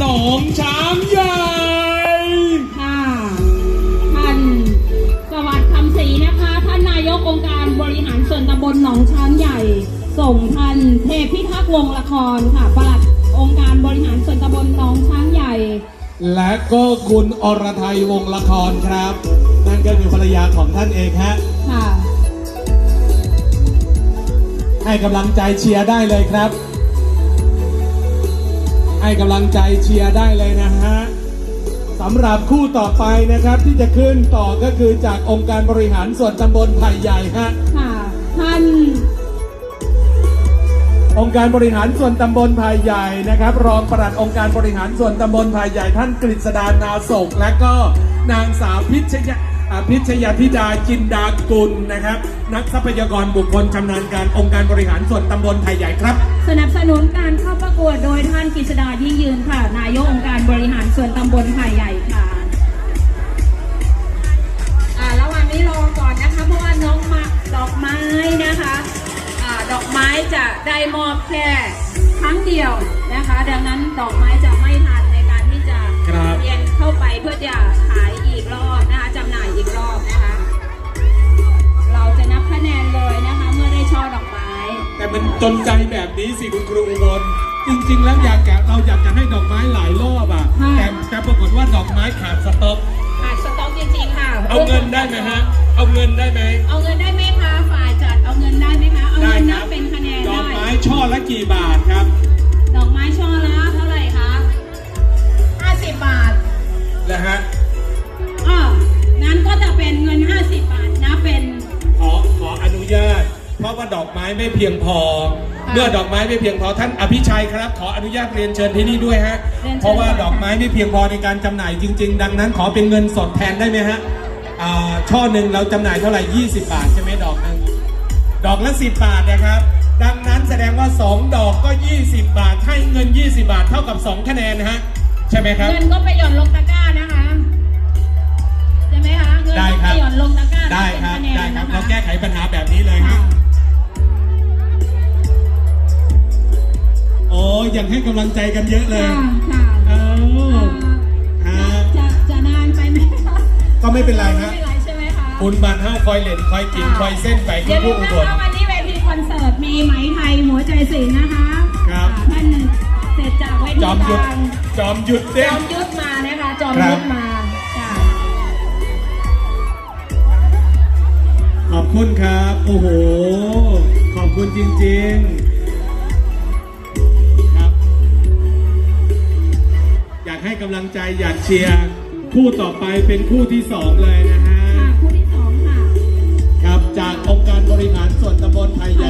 หนองช้างใหญ่ค่ะท่านสวัสดิ์คำศรีนะคะ ท่านนายกองค์การบริหารส่วนตำบลหนองช้างใหญ่ ส่งท่านเทพพิทักษ์วงศ์ละครค่ะปลัดองค์การบริหารส่วนตำบลหนองช้างใหญ่ และก็คุณอรไทยวงศ์ละครครับ นั่นก็คือภรรยาของท่านเองฮะค่ะให้กำลังใจเชียร์ได้เลยครับ ให้กำลังใจเชียร์ได้เลยนะฮะสำหรับคู่ต่อไปนะครับที่จะขึ้นต่อก็คือจากองค์การบริหารส่วนตำบลไผ่ใหญ่ฮะค่ะท่านองค์การบริหารส่วนตำบลภายใหญ่นะครับ รองปลัดองค์การบริหารส่วนตำบลภายใหญ่ท่านกฤษดานาศกและก็นางสาวพิชยา อ่าพิชยาธิดาจินดากุลนะครับ นักทรัพยากรบุคคลชำนาญการองค์การบริหารส่วนตำบลภายใหญ่ครับ สนับสนุนการเข้าประกวดโดยท่านกฤษดายิ่งยืนค่ะ นายกองค์การบริหารส่วนตำบลไผ่ใหญ่ค่ะอ่าระหว่างนี้รอก่อนนะคะ เพราะว่าน้องมาดอกไม้นะคะอ่าดอกไม้จะได้มอบแค่ครั้งเดียวนะคะ ดังนั้นดอกไม้จะไม่ทันในการที่จะครับเรียนเข้าไปเพื่อจะขายอีกรอบ มันจนใจแบบนี้สิคุณครูอุบลจริง ๆ แล้วอยากแกะเราอยากจะให้ดอกไม้หลายรอบอะค่ะ แต่แต่ปรากฏว่าดอกไม้ขาดสต็อกขาดสต็อกจริงๆค่ะเอาเงินได้ไหมฮะ เอาเงินได้ไหม เอาเงินได้ ว่าดอกไม้ไม่เพียงพอค่ะเมื่อดอกไม้ไม่เพียงพอท่านอภิชัยครับ ขออนุญาตเรียนเชิญที่นี่ด้วยฮะเรียนเชิญเพราะว่าค่ะดอกไม้ไม่เพียงพอในการจำหน่ายจริง ๆ ดังนั้น ขอเป็นเงินสดแทนได้ไหมฮะอ่าช่อหนึ่งเราจำหน่ายเท่าไหร่ 20 บาทใช่ไหมดอกหนึงดอกละ 10 บาทนะครับ ดังนั้นแสดงว่า 2 ดอกก็ 20 บาทให้เงิน 20 บาทเท่ากับ 2 คะแนนนะฮะใช่ไหมครับเงินก็ไปหย่อนลงตะกร้านะคะใช่ไหมคะเงินได้ก็คไปรับ ยยังให้กำลังใจกันเยอะเลย ค่ะค่ะเอออ่าฮะจะจะนานไปไหมคะก็ไม่เป็นไรไม่ฮะเป็นไรใช่ไหมคะคุณบานเฮ้าคอยเล่นคอยกินคอยเส้นไปอคุย่าณลืผู้มอุนะบล คะวันนี้เวทีคอนเสิร์ตมีไหมไทยหัวใจศิลป์นะคะครับอ่าท่านเสร็จจากเวทีจอมหยุด กลาง จอมหยุดจเด้อมยุทธมานะคะ จอมครับยุทธมาจ้ะขอบคุณครับ โอ้โห ขอบคุณจริง ๆ กำลังใจอยากเชียร์คู่ต่อไปเป็นคู่ที่สองเลยนะฮะ ค่ะคู่ที่สองค่ะ ครับจากองค์การบริหารส่วนตำบลไทยให